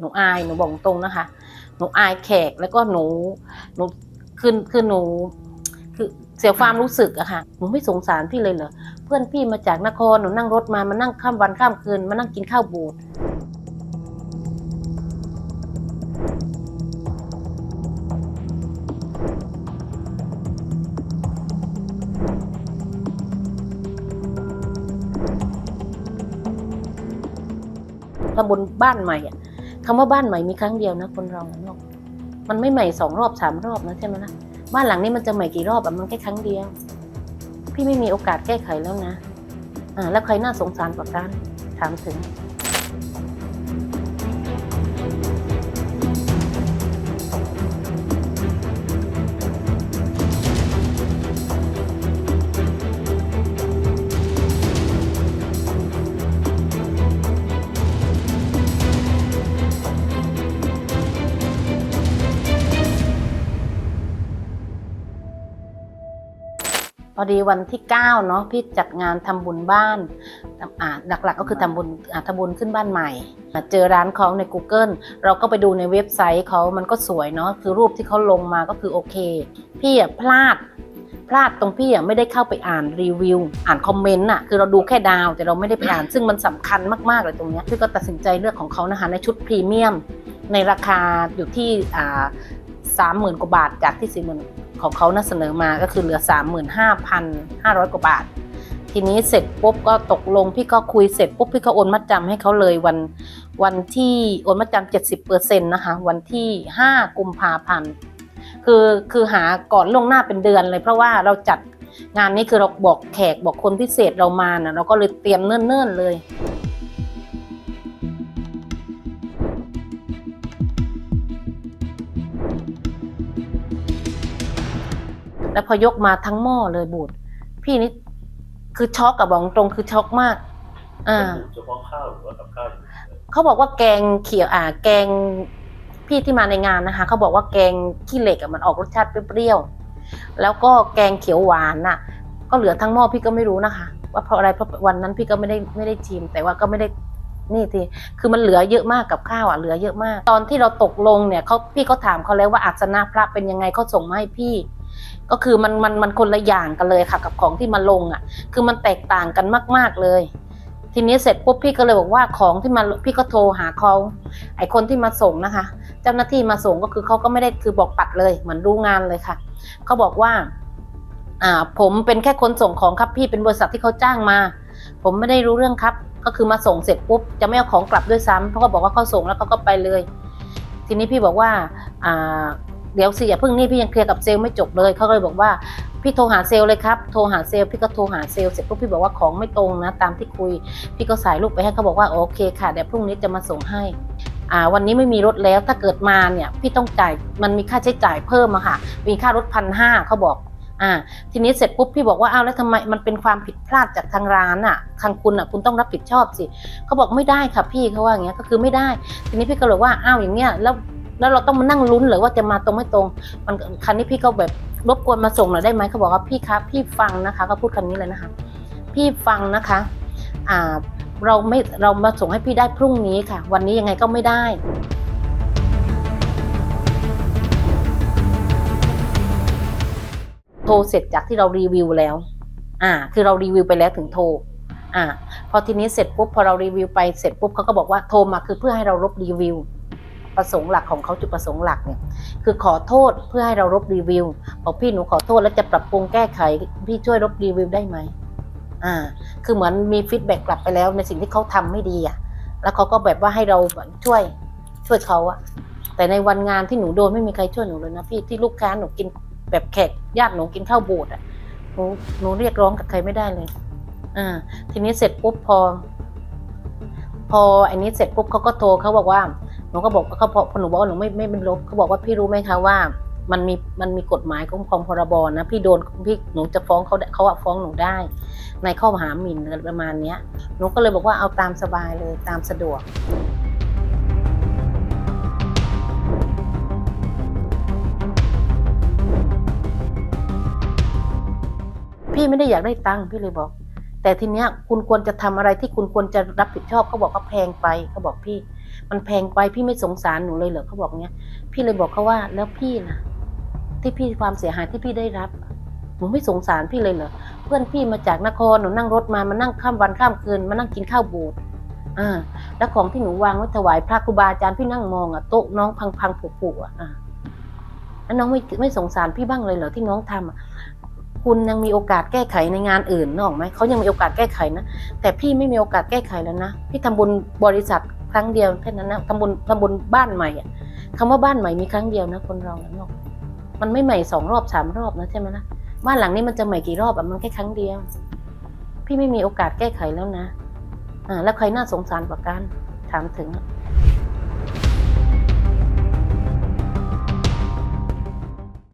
หนูอายหนูบอกตรงนะคะ หนูอายแขกแล้วก็หนูหนูคือคือหนู คือเสียความรู้สึกอะค่ะหนูไม่สงสารพี่เลยเหรอเพื่อนพี่มาจากนครหนูนั่งรถมามานั่งข้ามวันข้ามคืนมานั่งกินข้าวบูดตำบลบ้านใหม่อะ คำว่าบ้านใหม่มีครั้งเดียวนะ คนเราเนาะมันไม่ใหม่สองรอบสามรอบนะใช่ไหมนะบ้านหลังนี้มันจะใหม่กี่รอบอะมันแค่ครั้งเดียว พี่ไม่มีโอกาสแก้ไขแล้วนะอ่าแล้วใครน่าสงสารกว่ากันถามถึง พอดีวันที่เก้าเนาะพี่จัดงานทำบุญบ้านอ่าหลักๆก็คือทำบุญอ่าทำบุญขึ้นบ้านใหม่อ่าเจอร้านเขาใน Google เราก็ไปดูในเว็บไซต์เขามันก็สวยเนาะคือรูปที่เขาลงมาก็คือโอเค พี่อะพลาดพลาดตรงพี่อะไม่ได้เข้าไปอ่านรีวิว อ่านคอมเมนต์อะคือเราดูแค่ดาว แต่เราไม่ได้ไปอ่าน ซึ่งมันสำคัญมากๆเลยตรงเนี้ยพี่ก็ตัดสินใจเลือกของเขานะคะในชุดพรีเมียม ในราคาอยู่ที่อ่าสามหมื่นกว่าบาทจากที่สี่หมื่น ของเขาน่าเสนอมาก็คือเหลือสามหมื่นห้าพันห้าร้อยกว่าบาท ทีนี้เสร็จปุ๊บก็ตกลงพี่ก็คุยเสร็จปุ๊บพี่ก็โอนมัดจำให้เขาเลยวันวันที่โอนมัดจำเจ็ดสิบเปอร์เซ็นต์นะคะวันที่ห้ากุมภาพันธ์คือคือหาก่อนล่วงหน้าเป็นเดือนเลย เพราะว่าเราจัดงานนี้คือเราบอกแขกบอกคนพิเศษเรามานะเราก็เลยเตรียมเนิ่นๆเลย แล้วพอยกมาทั้งหม้อเลยบูดพี่นี่คือช็อกกับบอกตรงคือช็อกมาก อ่าเฉพาะข้าวหรือว่ากับข้าวอยู่เขาบอกว่าแกงเขียวอ่า แกงพี่ที่มาในงานนะคะเขาบอกว่าแกงขี้เหล็กอะมันออกรสชาติเปรี้ยวๆแล้วก็แกงเขียวหวานน่ะ ก็เหลือทั้งหม้อพี่ก็ไม่รู้นะคะ ว่าเพราะอะไรเพราะวันนั้นพี่ก็ไม่ได้ไม่ได้ชิม แต่ว่าก็ไม่ได้นี่ทีคือมันเหลือเยอะมากกับข้าวอะเหลือเยอะมาก ตอนที่เราตกลงเนี่ยเขาพี่ก็ถามเขาแล้วว่าอาสนะพระเป็นยังไงเขาส่งมาให้พี่ ก็คือมันมันมันคนละอย่างกันเลยค่ะกับของที่มาลงอะ คือมันแตกต่างกันมาก ๆเลย ทีนี้เสร็จปุ๊บพี่ก็เลยบอกว่าของที่มาพี่ก็โทรหาเขาไอคนที่มาส่งนะคะ เจ้าหน้าที่มาส่งก็คือเขาก็ไม่ได้คือบอกปัดเลยเหมือนรู้งานเลยค่ะเขาบอกว่าอ่าผมเป็นแค่คนส่งของครับพี่เป็นบริษัทที่เขาจ้างมา ผมไม่ได้รู้เรื่องครับ ก็คือมาส่งเสร็จปุ๊บจะไม่เอาของกลับด้วยซ้ำเพราะเขาบอกว่าเขาส่งแล้วเขาก็ไปเลย ทีนี้พี่บอกว่าอ่า เดี๋ยวสิอย่าเพิ่งนี่พี่ยังเคลียร์กับเซลล์ไม่จบเลยเขาก็เลยบอกว่าพี่โทรหาเซลล์เลยครับโทรหาเซลล์พี่ก็โทรหาเซลล์เสร็จปุ๊บพี่บอกว่าของไม่ตรงนะ ตามที่คุย พี่ก็สายลูกไปให้เขาบอกว่าโอเคค่ะเดี๋ยวพรุ่งนี้จะมาส่งให้อ่าวันนี้ไม่มีรถแล้วถ้าเกิดมาเนี่ยพี่ต้องจ่ายมันมีค่าใช้จ่ายเพิ่มอะค่ะ มีค่ารถพันห้าเขาบอกอ่าทีนี้เสร็จปุ๊บพี่บอกว่าอ้าวแล้วทำไมมันเป็นความผิดพลาดจากทางร้านอะทางคุณอะคุณต้องรับผิดชอบสิเขาบอกไม่ได้ค่ะพี่เขาว่าอย่างเงี้ยก็คือไม่ได้ ทีนี้พี่ก็เลยว่าอ้าวอย่างเงี้ยแล้ว แล้วเราต้องมานั่งลุ้นเหรือว่าจะมาตรงไม่ตรง มันคันนี้พี่ก็แบบรบกวนมาส่งหน่อยได้ไหมเขาบอกว่าพี่ครับพี่ฟังนะคะเขาพูดคำนี้เลยนะคะ พี่ฟังนะคะอ่าเราไม่เรามาส่งให้พี่ได้พรุ่งนี้ค่ะ วันนี้ยังไงก็ไม่ได้โทรเสร็จจากที่เรารีวิวแล้ว อ่า คือเรารีวิวไปแล้วถึงโทร อ่า พอทีนี้เสร็จปุ๊บพอเรารีวิวไปเสร็จปุ๊บเขาก็บอกว่าโทรมาคือเพื่อให้เราลบรีวิว ประสงค์หลักของเขาจุดประสงค์หลักเนี่ยคือขอโทษเพื่อให้เราลบรีวิวบอกพี่หนูขอโทษแล้วจะปรับปรุงแก้ไขพี่ช่วยลบรีวิวได้ไหมอ่า คือเหมือนมีฟีดแบ็กกลับไปแล้วในสิ่งที่เขาทำไม่ดีอะ แล้วเขาก็แบบว่าให้เราช่วยช่วยเขาอะแต่ในวันงานที่หนูโดนไม่มีใครช่วยหนูเลยนะพี่ที่ลูกค้าหนูกินแบบแขกญาติหนูกินข้าวโบดอะหนูหนูเรียกร้องกับใครไม่ได้เลย อ่า ทีนี้เสร็จปุ๊บพอ พออันนี้เสร็จปุ๊บเขาก็โทรเขาบอกว่า หนูก็บอกเขาพอหนูบอกว่าหนูไม่ไม่เป็นลบเขาบอกว่าพี่รู้ไหมคะว่า มันมีมันมีกฎหมายคุ้มครองพรบนะพี่โดนพี่หนูจะฟ้องเขาเขาอะฟ้องหนูได้ ในข้อหาหมิ่นประมาณเนี้ยหนูก็เลยบอกว่าเอาตามสบายเลยตามสะดวกพี่ไม่ได้อยากได้ตังค์พี่เลยบอก แต่ทีเนี้ยคุณควรจะทำอะไรที่คุณควรจะรับผิดชอบเขาบอกว่าแพงไปเขาบอกพี่ มันแพงไปพี่ไม่สงสารหนูเลยเหรอเขาบอกเนี้ย พี่เลยบอกเขาว่าแล้วพี่ล่ะ ที่พี่ความเสียหายที่พี่ได้รับหนูไม่สงสารพี่เลยเหรอเพื่อนพี่มาจากนครหนูนั่งรถมามานั่งข้ามวันข้ามคืนมานั่งกินข้าวโบูดอ่าแล้วของที่หนูวางไว้ถวายพระครูบาอาจารย์พี่นั่งมองอะโต๊ะน้องพังพังผุผุอะอ่าแล้วน้องไม่ไม่สงสารพี่บ้างเลยเหรอที่น้องทำอะคุณยังมีโอกาสแก้ไขในงานอื่นนึกออกไหมเขายังมีโอกาสแก้ไขนะแต่พี่ไม่มีโอกาสแก้ไขแล้วนะพี่ทำบุญบริษัท ครั้งเดียวแค่นั้นนะทำบุญทำบุญบ้านใหม่อะคำว่าบ้านใหม่มีครั้งเดียวนะ คนเรานะนกมันไม่ใหม่สองรอบสามรอบนะใช่ไหมนะบ้านหลังนี้มันจะใหม่กี่รอบอะมันแค่ครั้งเดียว พี่ไม่มีโอกาสแก้ไขแล้วนะอ่าแล้วใครน่าสงสารกว่ากันถามถึงอะ